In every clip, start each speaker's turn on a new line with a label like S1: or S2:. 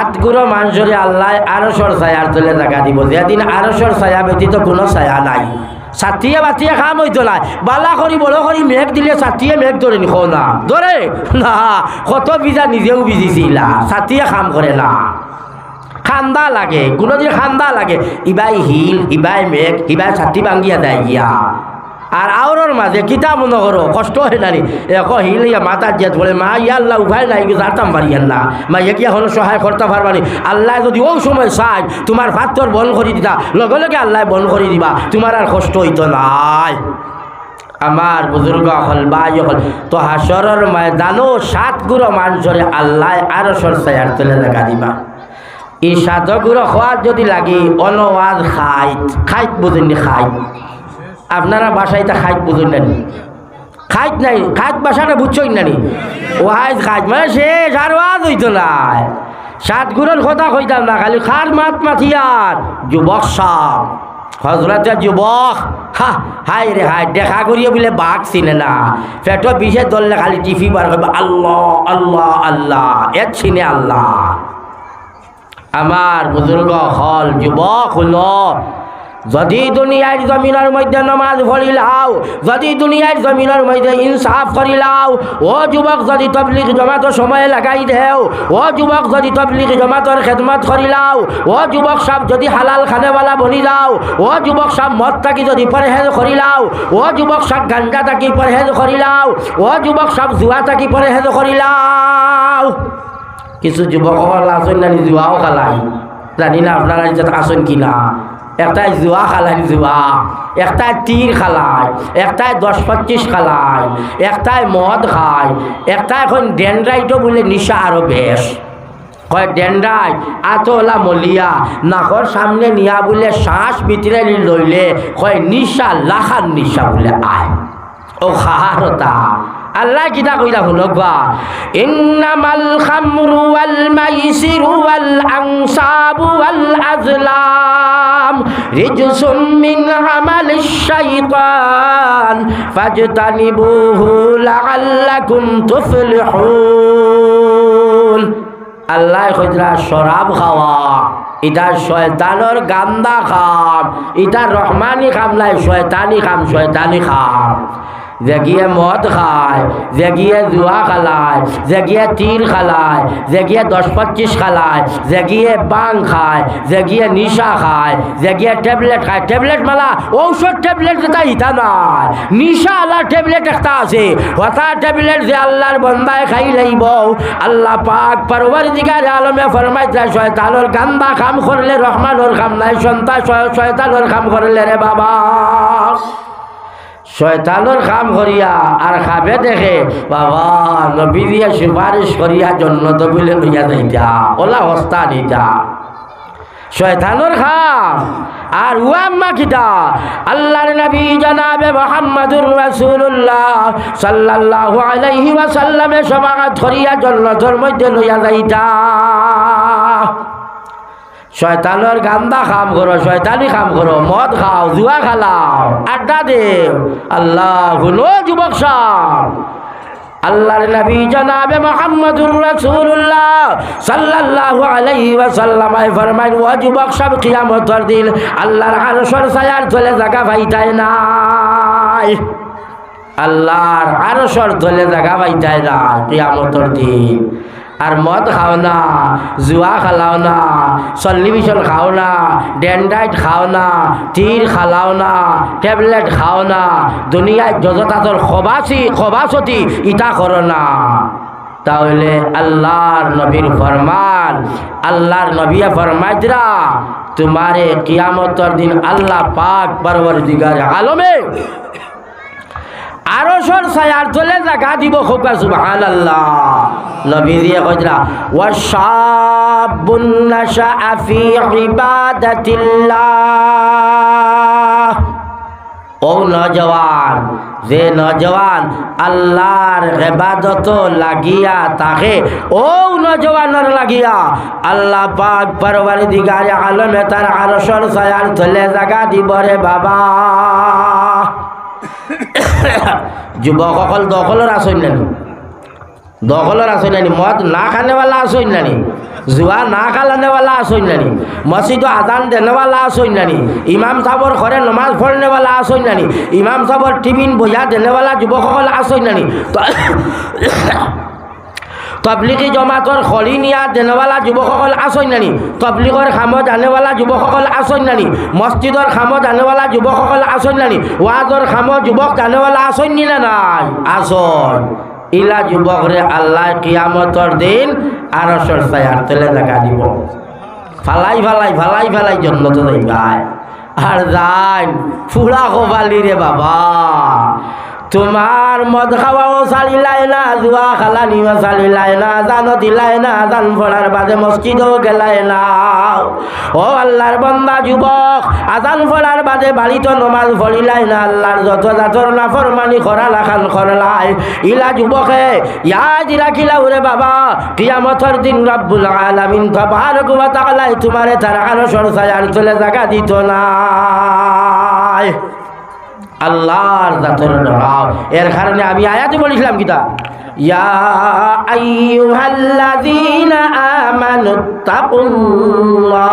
S1: আটগুড়ো মানুষরে আল্লাহ আরশর ছায়ার তলে জায়গা দিব। যেদিন আরশর ছায়া ব্যতীত কোনো ছায়া নাই। ছাতিয়ে বাতিয়ে খাম হইতো না বালা করি বড় করি মেঘ দিলে ছাতিয়ে মেঘ ধরে নিখো না ধরে না, কত বিজা নিজেও বিজিছিলা ছাতিয়ে খাম করে না। খান্দা লাগে কোনোদিন খান্দা লাগে। ইবাই হিল, ইবাই মেঘ, ইবাই ছাতি ভাঙ্গিয়া দেয় গিয়া। আর আওরর মাঝে কিতা মনে করো, কষ্ট হয় নানি এক হিল, ইয়া মাতার জেত বলে, মা, ইয়া আল্লাহ উপায় নাই জানতাম পারিয়েন না মা ইয়ে কিয়া হলো সহায় করতে পারবানি আল্লাহ যদি ওই সময় চাই তোমার ভাতর বন করে দিতা, লগে লগে আল্লাহ বন করে দিবা, তোমার আর কষ্ট হইতো নাই। আমার বুজুর্গ হল বাই হল তো হাসরের ময়দানও সাত গুরো মানুষরে আল্লাহ আরও সরসায়ার তুলে দেখা দিবা। এই সাধগুলো হওয়ার যদি লাগে অনওয়াজ খাইত খাইত বুঝেননি খাইত। আপনারা বাসায় তা খাইত বুঝুন নানি খাইত নাই, খাইত বাসাটা বুঝছই নানি ওয়াজ খাইত মানে শেষ, আর ওয়াজ হইতো নাই সাত গুণের কথা কইতাম না, খালি খার মাত মাথিয়ার, যুবক সব হজরতে যুবক, হা হাই রে হাই দেখা করিয়ে বলে বাঘ চিনে না। পেট বিষে ধরলে খালি টিফি বার করবে, আল্লাহ আল্লাহ আল্লাহ এর চিনে আল্লাহ। আমার বুজুর্গ হল, যুবক হল যদি দুনিয়ার জমিনের মধ্যে নমাজ পড়িলাও, যদি দুনিয়ার জমিনের মধ্যে ইনসাফ করিলাও, ও যুবক যদি তবলিগ জমাতো সময় লাগাই দেও, ও যুবক যদি তবলিগ জমাতর খেদমত করিলাও, ও যুবক সব যদি হালাল খানেওয়ালা বনি যাও, ও যুবক সব মদ থাকি যদি পরহেজ করিলাও, ও যুবক সব গাঞ্জা থাকি পরহেজ করিলাও, ও যুবক সব জুয়া থাকি পরহেজ করিলাও। কিছু যুবক আসন না জুয়াও খালাই জানি না আপনারা আসন কিনা। একটাই জুয়া খালাই জুয়া একটাই তীর খালায় একটাই দশ পঁচিশ খালায় একটাই মদ খায় একটাই এখন ডেন্ড্রাইটও বলে নিশা আরও বেশ। কয় ডেন্ড্রাই আতলা মলিয়া নাকর সামনে নিয়া বলে শ্বাস ভিতরে লইলে, কয় নিশা, লাখার নিশা বলে আয়। ও খাহারতা, আল্লাহ কিতা কইলা বা ইন্নামাল খামরু ওয়াল মাইসিরু ওয়াল আনসাবু ওয়াল আজলাম রিজসুম من عمل الشيطان فاجتنبوه لعلكم تفلحون আল্লাহ কইরা শরাব খাওয়া, ইটা শয়তানোর গান্দা খাম, ইটা রহমানি খাম নাই শয়তানি খাম শয়তানি খাম। জেগিয়ে মদ খায় জেগিয়ে জুয়া খালায় জেগিয়ে তীর খালায় জেগিয়ে দশ পঁচিশ খালায় জেগিয়ে বাং খায় জেগিয়ে নিশা খায় জেগিয়ে ট্যাবলেট খায় ট্যাবলেট মালা ঔষধ ট্যাবলেট যেটা ইটা নয় নিশা আল্লাহ ট্যাবলেট একটা আছে হতা ট্যাবলেট যে আল্লাহর বন্দায় খাই লাইব আল্লাহ পাক পরবর দিগার আলমে ফরমাই যায় শয়তানোর গান্দা কাম করলে রহমানোর কাম নাই সন্তান শয়তানোর কাম করলে রে বাবা শয়তানোর কাম করিয়া আর খাবে দেখে, বাবা নবী দিয়া সুপারিশ করিয়া জন্নত বলে লইয়া যাইতা, ওলা হস্তা নিতা শয়তানোর খাম, আর উয়াম্মা কিতা? আল্লাহর নবী জনাবে মোহাম্মদুর রাসূলুল্লাহ সাল্লাল্লাহু আলাইহি ওয়াসাল্লামে সমাগত করিয়া জন্নতর মধ্যে লইয়া যাইতা। শয়তানোর গান্দা খাম করো, শয়তানি খাম করো, মদ খাও, জুয়া খালাও, আড্ডা দে আল্লাহ হুলো যুবক আল্লাহর নবী জনাবে মোহাম্মদুর রাসূলুল্লাহ সাল্লাল্লাহু আলাইহি ওয়াসাল্লাম ফরমাইন, ও যুবক সব কিয়ামতের দিন আল্লাহর আরশের ছায়ার তলে জায়গা পাইতাই নাই। আল্লাহর আরশের তলে জায়গা পাইতাই না, কিয়ামতের দিন। আর মদ খাও না, জুয়া খালাও না সল্লিভিশন খাও না ডেন্ডাইট খাও না তীর খালাও না ট্যাবলেট খাও না, দুনিয়ায় যজতাতর খবাসি খবাসতি ইটা করো না। তাহলে আল্লাহর নবীর ফরমান, আল্লাহর নবিয়া ফরমাইদরা তোমারে কিয়ামতর দিন আল্লাহ পাক পরবর দিগার আলমে জাগা দিব আল্লাহ নজওয়ান, যে নজওয়ান আল্লাহর ইবাদত লাগিয়া তাকে ও নজওয়ানের লাগিয়া আল্লাহ পাক পরওয়ারদিগারে আলমে তার আরশর ছায়ার জাগা দিব রে বাবা। যুবকসকল দখলৰ আচৰণ নানি। দখলৰ আচৰণ নানি। মদ না খানেৱালা আচৰণ নানি। জুয়া না খালানেওয়ালা আসই নানি। মসজিদ আজান দেনেওয়ালা আসই নানি। ইমাম সাহর ঘরে নমাজ পড়নেওয়ালা আসই নানি। ইমাম সাহর টিফিন বইয়া দেনেওয়ালা যুৱকসকল আসই নানি। তবলিগী জমাতৰ খলি নিয়া দেনেৱালা যুৱকসকল আছই নানি তবলিগৰ কামত আনেৱালা যুৱকসকল আছই নানি মছজিদৰ কামত আনেৱালা যুৱকসকল আছই নানি ৱাজৰ কামত যুৱক আনেৱালা আছই নি না নাই? আছই ইলা যুৱকৰে আল্লাহ কিয়ামতৰ দিন আৰসৰ ছায়াৰ তেলে জাগা দিব। ফালাই ফালাই ফালাই ফালাই জন্মত যাইবাই আর যাই ফুরা কবালি রে বাবা। তোমার মদ খাওয়াও চালিলাই না, জুয়া খালানিও চালিলাই না জানো দিলাই না, জান ফোড়ার বাদে মসজিদও গেলাই না। ও আল্লাহর বন্দা যুবক, আজান ফোড়ার বাদে বাড়িতে নমাজ ফলিলাই না, আল্লাহর যত জাতর না ফরমানি খরা লাখান খরলাই। ইলা যুবকে, ইয়াজ রাখিলা ওরে বাবা, কিয়ামতর দিন রব্বুল আলামিন তবারক ওয়া তাআলা তোমারে তার আরশের ছায়ার চলে জায়গা দিত না আল্লাহর জাতর ডরাও এর কারণে আমি আয়াতে বলেছিলাম কিতা ইয়া আইয়ুহাল্লাযীনা আমানু তাকুল্লাহ।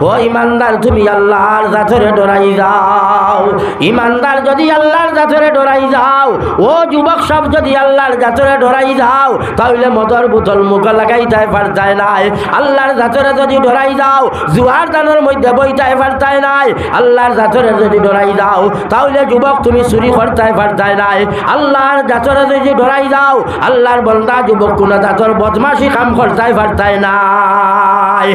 S1: ও ইমানদার, তুমি আল্লাহর জাতরে ডরাই যাও। ইমানদার যদি আল্লাহর জাতরে ডরাই যাও, ও যুবক সব যদি আল্লাহর জাতরে ডরাই যাও, তাহলে মদর বোতল মুখ লাগাইতে পারতায় নাই। আল্লাহর জাতরে যদি ডরাই যাও, জুয়ার দানের মধ্যে বইতায় পারতায় নাই। আল্লাহর জাতরে যদি ডরাই যাও, তাহলে যুবক তুমি চুরি করতায় পারতায় নাই। আল্লাহর জাতরে যদি ডরাই যাও, আল্লাহর বন্দা যুবক কোন জাতর বদমাসি কাম করতায় পারতায় নাই।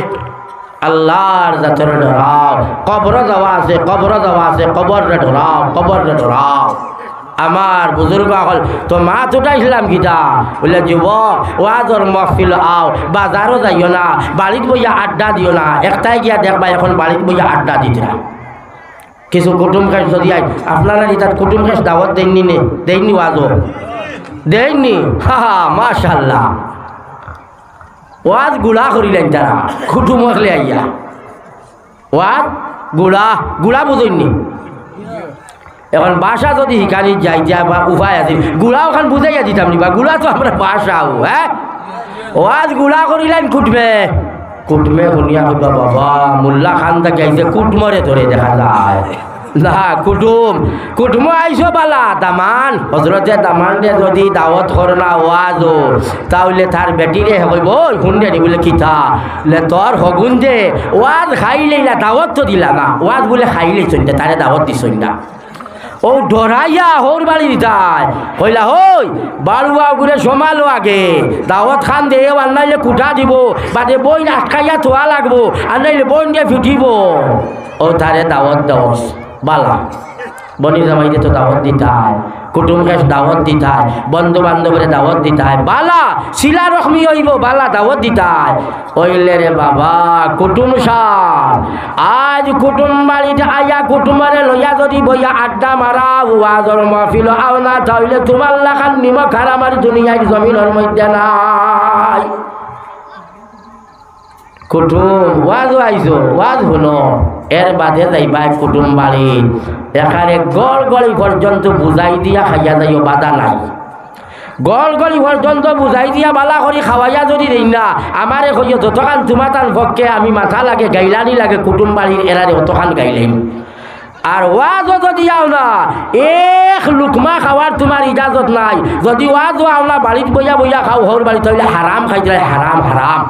S1: আল্লাহর জাতরে ডরাও কবর দেওয়া আছে কবর দেওয়া আছে কবর রে ডরাও কবর রে ডরাও আমার বুজুর্গ হল তো মাছ উঠাইছিলাম গীতা বলে, যুবক, ওয়াজর মহফিল আও, বাজারও যাইও না, বাড়িত বইয়া আড্ডা দিও না, একটাই গিয়া দেখবা এখন বাড়িত বইয়া আড্ডা দিতে না। কিছু কুটুম খাস যদি আই, আপনারা তার কুটুম খাস দাওয়াত দেননি নে? দেননি ওয়াজও দেননি? হা হা, মাশাল্লাহ। ওয়াজ গুড়া করিলেন তারা কুটুম হলে আইয়া। ওয়াজ গুড়া গুড়া বুঝইনি এখন বাসা যদি শিকানি যাই যা বা উপায় আছে গুড়া ওখান বুঝাইয়া দিতাম নি, বা গুড়া তো আমরা বাসাও হ্যাঁ? ওয়াজ গুড়া করিলেন কুটবে কুটমে শুনিয়া বাবা, মোল্লা খান তাকে কুটমরে ধরে দেখা যায়। না, কুটুম কুটুম, আইসো বালা দামান। হজরতে দামান দে যদি দাওয়াত কর না ওয়াজ তাহলে তার বেটিরে কইব ওই শুনলে নি বলে কিতা লে তোর হগুন যে ওয়াজ খাইলেই না, দাওয়াত তো দিলা না। ওয়াজ বলে খাইলেই চলতে তারে দাওয়াত দিছই না। ও ডরাইয়া হোর বাড়ি দিতাই কইলা, হই বাড়ুয়া ঘুরে সমালো আগে। দাওয়াত খান দে আর নাইলে কুটা দিব। বাদে বই আটকাইয়া থোয়া লাগবো, আর নাইলে বই দিয়ে ফিটিব। ও তারে দাওয়াত দেওস বালা। বনি জামাইতে তো দাওয়াত দিতাই কুটুমকে দাওয়াত দিতাই বন্ধু বান্ধবরে দাওয়াত দিতাই বালা, শিলা রকমি হইব, বালা দাওয়াত দিতাই ওইলে রে বাবা, কুটুম সাহ আজ কুটুম বাড়িতে আইয়া কুটুমারে লইয়া যদি বইয়া আড্ডা মারা ওয়াজর মাহফিল আও না, তাহলে তোমার লাখান নিমখ আর আমার দুনিয়ায় জমিনের মধ্যে নাই। কুটুম, ওয়াজ আইছো ওয়াজ হলো এর বাদে যাইবা কুটুম বাড়ি। এখানে গড় গড়ি পর্যন্ত বুঝাই দিয়া খাইয়া যাইও, বাধা নাই। গড় গড়ি পর্যন্ত বুঝাই দিয়া বালা করি খাওয়াইয়া যদি দেই না আমারে কইও, যতখান তোমার পক্ষে আমি মাথা লাগে, গাইলানি লাগে, কুটুম বাড়ির এরারে অতখান গাইলেন আর ওয়াজও যদি আও না, এক লুকমা খাওয়ার তোমার ইজাজত নাই। যদি ওয়াজও আও না বাড়িত বইয়া বইয়া খাও হর বাড়িতে হইলে হারাম খাইতে হারাম হারাম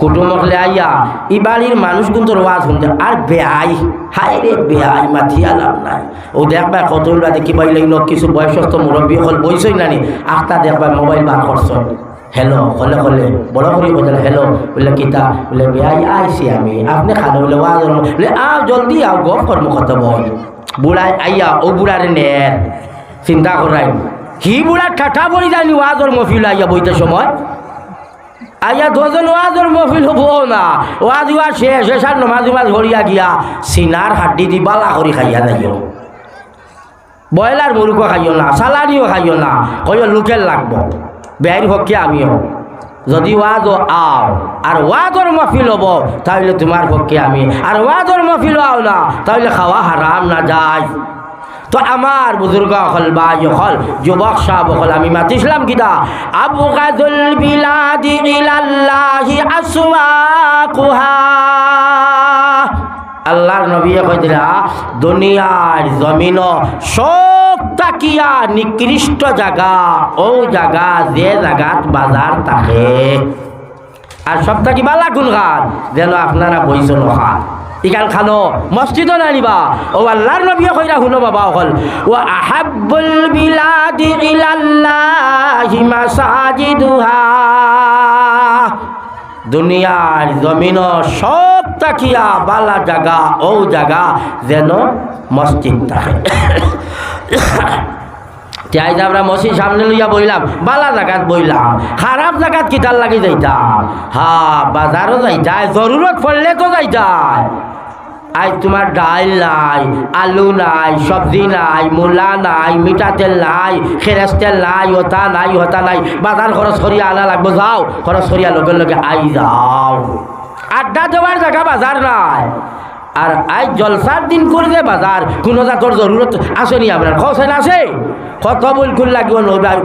S1: কুটুমকলে আইয়া ই বাড়ির মানুষ কিন্তু ওয়াজ শুনতে আর বেয়াই হাই রে বেয়াই, মাথিয়া নাই। ও দেখবা কত দেখি পাইলে কিছু বয়সস্থ মুরব্বী হল বইসই নানি আখতা দেখবা মোবাইল বার করছ হেলো হলে হলে বড় করে বলে হেলো বলে কিতা, বলে বেয়াই, আইছি আমি। আপনি খানে বলে ওয়াজ বলে আও জলদি আও, গপ কর্ম কত বল বুড়াই আইয়া ও বুড়ারে নের চিন্তা করাই হি বুড়া ঠাঠা পড়ি যায়নি ওয়াজর মফিল আইয়া বইতে সময়। আইয়া দুজন ওয়াজর মফিল হব না। ওয়াজ ওয়া শেষ শেষার নমাজ উমাজ হরিয়া গিয়া সিনার হাড্ডি দি বালা করি খাইয়া যাইও ব্রয়লার মুরুখ খাইও না সালানিও খাইও না, কইও লোকেল লাগব। বেয়ার হকি আমিও। যদি ওয়াজ আও, আর ওয়াজর মফিল হব তাহলে তোমার পক্ষে আমি। আর ওয়াজর মফিল আও না তাহলে খাওয়া হারাম না যায় তো আমার বুজুর্গ হল বা হল, যুবক সাহেব হল, আমি মাতিছিলাম কিনা? আবু গাজুল বিলাদি ইলাল্লাহি আসওয়াকুহা আল্লাহর নবী কইরা দুনিয়ার জমিন সব তাকিয়া নিকৃষ্ট জায়গা ও জায়গা যে জায়গাত বাজার থাকে আর সব থাকি বালা কোন খান যেন আপনারা বইছ নখান ইকান খানো মসজিদ নানিবা ও আল্লাহর নবী কইরা শুনো বাবা হল ও আহাব্বুল বিলাদি ইলাল্লাহি মাসাজিদুহা। দুনিয়ার জমিন সব তাকিয়া বালা জাগা, ও জাগা যেন মসজিদ থাকে। যে আমরা মসজিদ সামনে লইয়া বইলাম, বালা জাগাত বইলাম, খারাপ জাগাত কিতার লাগি যাইতাম হা, বাজারও যাইতাই, জরুরত পড়লে তো যাইতাই। আজ তোমার ডাল নাই, আলু নাই, সবজি নাই, মূলা নাই, মিঠা তেল নাই, খেরেস তেল নাই হতা নাই হতা নাই, বাজার খরচ করিয়া আনা লাগবো, যাও, খরচ করিয়া লগে লগে আই যাও। আড্ডা দেওয়ার জায়গা বাজার নাই। আর আজ জলসার দিন করলে বাজার। কোনো জাতর জরুরত আসেনি আপনার খসেন আছে কত বই খুল লাগিব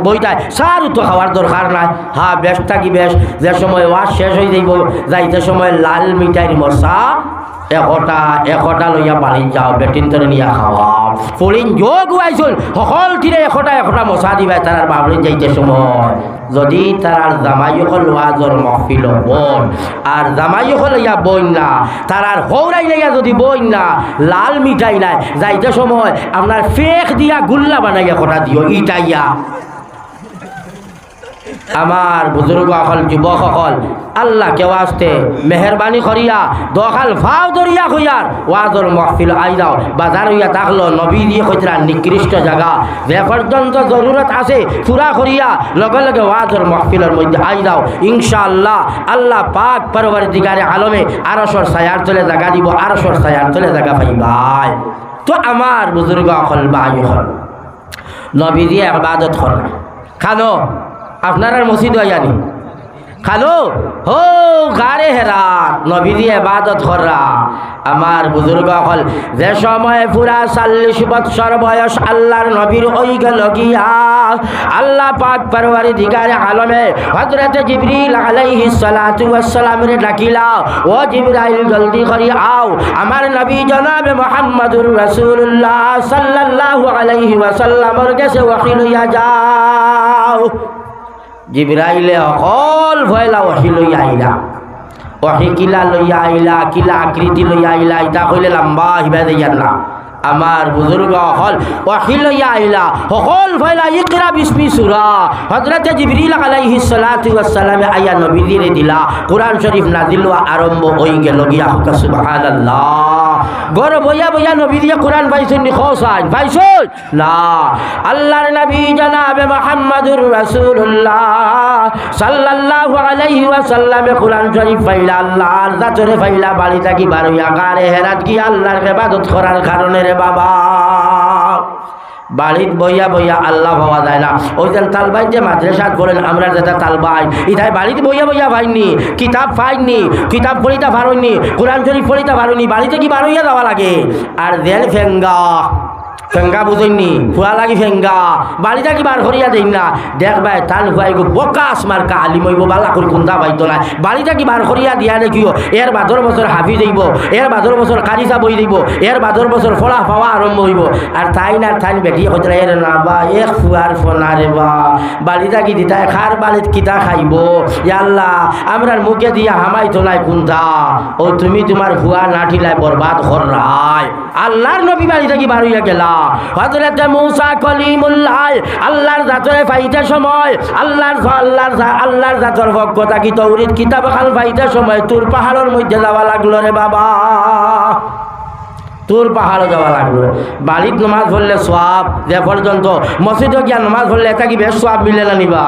S1: বইটা সার তো খাওয়ার দরকার নাই। হা, বেশ থাকি বেশ। যে সময় ওয়াশ শেষ হয়ে যাইব, যাইতে সময় লাল মিঠাইয়ের মশা এশটা এশটা লইয়া বাঢ়ি যাওঁ, বেটিন তৰে নিয়া খাওয়াও। ফলিন যোগ আইছিল সকল তীরে এশটা এশটা মশা দিবাই তার বাবলিন যাইতে সময়। যদি তার জামাইসকল ওয়াজর মহফিল বন আর জামাইসকল ইয়া বইন না তারার হৌরাই লাইয়া যদি বইন না, লাল মিঠাই নাই, যাইতে সময় আপনার ফেক দিয়া গুল্লা বানাইয়া কটা দিও ইটাইয়া। আমার বুজুর্গ সকল যুবক সকল আল্লাহ কেউ আসতে মেহরবানি করিয়া, দখাল ফাও দরিয়া হইয়ার ওয়াজর মহফিল আই যাও বাজার হইয়া থাকল নবী দিয়ে কইতরা, নিকৃষ্ট জায়গা যে পর্যন্ত জরুরত আছে, পুরা করিয়া, লগে লগে ওয়াজর মহফিলের মধ্যে আই যাও ইনশাআল্লাহ, আল্লাহ পাক পরবর দিগারে আলমে আরশর সায়ার চলে জায়গা দিব, আরশর সায়ার চলে জায়গা পাইবাই তো আমার বুজুর্গ সকল বাই হল, নবী দিয়ে আবাদত কর। খানো আপনার আর মসজিদ আনি খালো? হো, গারে হেরা নবী দিয়ে এবাদত করা আমার বুজুর্গ হল, যে সময় পুরা চাল্লিশ বৎসর বয়স আল্লাহর নবীর ওই গেল গিয়া, আল্লাহ পাক পরবারি দিগারে আলমে হজরত জিবরিল আলাইহি সালাতু ওয়াসসালামের ডাকিলা, ও জিবরাইল, জলদি করি আও। আমার নবী জনাবে মুহাম্মদুর রাসূলুল্লাহ সাল্লাল্লাহু আলাইহি ওয়াসাল্লামের কাছে ওয়াকি লইয়া যাও। জিব্রাইলে অকল ভয়লা ওহি লইয়া আইলা। ওহি কিলা লইয়া আইলা, কিলা আকৃতি লইয়া আইলা ইটা কইলে লম্বা হিবা দেয়ার না আমার বুজুর্গ হল লইয়া আইলা সকল ভয়লা ইকরা বিসমি সূরা। হযরত জিবরিল আলাইহিস সালাতু ওয়াস সালামে আয়া নবী দিলে, কোরআন শরীফ নাজিল আরম্ভ হই গেল গিয়া সুবহানাল্লাহ। গর বইয়া বইয়া নবী দিয়ে কোরআন পাইছেন নি খোসাই পাইছেন না আল্লাহর নবী জানাবে মুহাম্মদুর রাসূলুল্লাহ। সাল্লাল্লাহু আলাইহি ওয়াসাল্লামে কোরআন শরীফ পাইলা আল্লাহর জাতরে পাইলা বাড়ি থাকি বারুয়া গারে হেরাত কি আল্লাহর ইবাদত করার কারণে রে বাবা। বাড়িত বইয়া বইয়া আল্লাহ পাওয়া যায় না। ওই যেন তালবাই যে মাদ্রাসাত করেন, আমরা যেটা তালবাই ইথায় বাড়িতে বইয়া বইয়া পাইনি কিতাব পাইনি কিতাব পড়িতা ভারইনি কোরআন শরীফ পড়িতা ভারইনি বাড়িতে কি ভারইয়া যাওয়া লাগে? আর দেন ফেঙ্গা। ফেঙ্গা বুঝইনি। ফুয়া লাগি ফেঙ্গা। বাড়িতে কি বার করিয়া দেই না। দেখবাই টান হুয়াই গো, বকাস মার্কা আলিম হইব, বালা করে কুন্দা বাইতো না। বাড়িতে কি বার করিয়া দিয়া দেখিও এর বাদর বছর হাফি দিব এর বাদর বছর কারিসা বই দিব এর বাদর বছর ফলা পাওয়া আরম্ভ হইব। আর তাই না, তাই বেটি হইতরা এর না বা এক ফুয়ার ফোনা রে বা। বাড়িতে কি দিতা খার বাড়িত কিতা খাইব। ইয়াল্লাহ আমরার মুখে দিয়া হামাইতো নাই কুন্দা। ও তুমি তোমার ফুয়া না ঠিলাই বরবাদ করাই আল্লাহর নবী বাড়িতে কি বার হইয়া গেলা। হজরতে মৌসা কলিমুল্লাহ, আল্লাহর জাতরে পাইতে সময়, আল্লাহর আল্লাহর আল্লাহর জাতর ভক্ত কি তৌরিত কিতাব খাল পাইতে সময়? তোর পাহাড়ের মধ্যে যাওয়া লাগল রে বাবা। তোর পাহাড়ে যাওয়া লাগল। বাড়িত নমাজ পড়লে সব যে পর্যন্ত। মসজিদে গিয়া নমাজ পড়লে এটা কি বেশ সব মিলে না নিবা?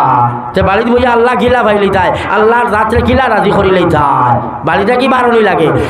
S1: তে বাড়িত বইয়া আল্লাহ কিলা ভাইলি তাই, আল্লাহর রাত্রে কিলা রাজি করিলেই তাই। বাড়িতে কি বারণই লাগে?